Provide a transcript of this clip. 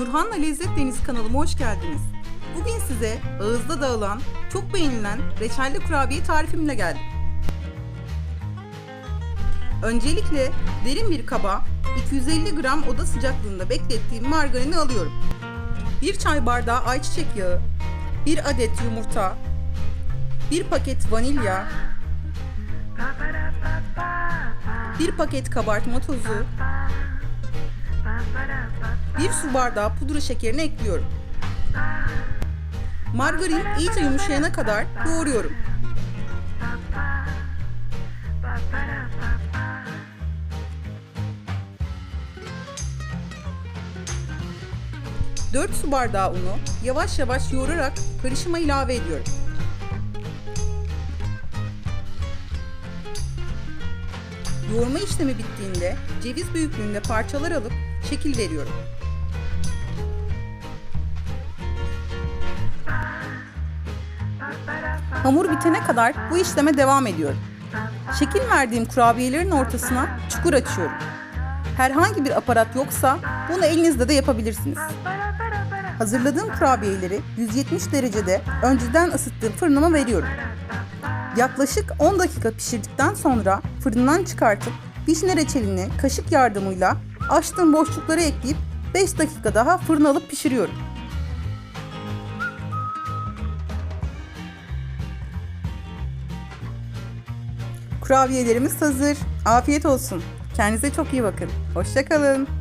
Nurhan'la Lezzet Deniz kanalıma hoş geldiniz. Bugün size ağızda dağılan, çok beğenilen reçelli kurabiye tarifimle geldim. Öncelikle derin bir kaba 250 gram oda sıcaklığında beklettiğim margarini alıyorum. 1 çay bardağı ayçiçek yağı, 1 adet yumurta, 1 paket vanilya, 1 paket kabartma tozu, 1 su bardağı pudra şekerini ekliyorum. Margarin iyice yumuşayana kadar yoğuruyorum. Dört su bardağı unu yavaş yavaş yoğurarak karışıma ilave ediyorum. Yoğurma işlemi bittiğinde ceviz büyüklüğünde parçalar alıp şekil veriyorum. Hamur bitene kadar bu işleme devam ediyorum. Şekil verdiğim kurabiyelerin ortasına çukur açıyorum. Herhangi bir aparat yoksa bunu elinizde de yapabilirsiniz. Hazırladığım kurabiyeleri 170 derecede önceden ısıttığım fırınıma veriyorum. Yaklaşık 10 dakika pişirdikten sonra fırından çıkartıp vişne reçelini kaşık yardımıyla açtığım boşluklara ekleyip 5 dakika daha fırına alıp pişiriyorum. Kurabiyelerimiz hazır. Afiyet olsun. Kendinize çok iyi bakın. Hoşçakalın.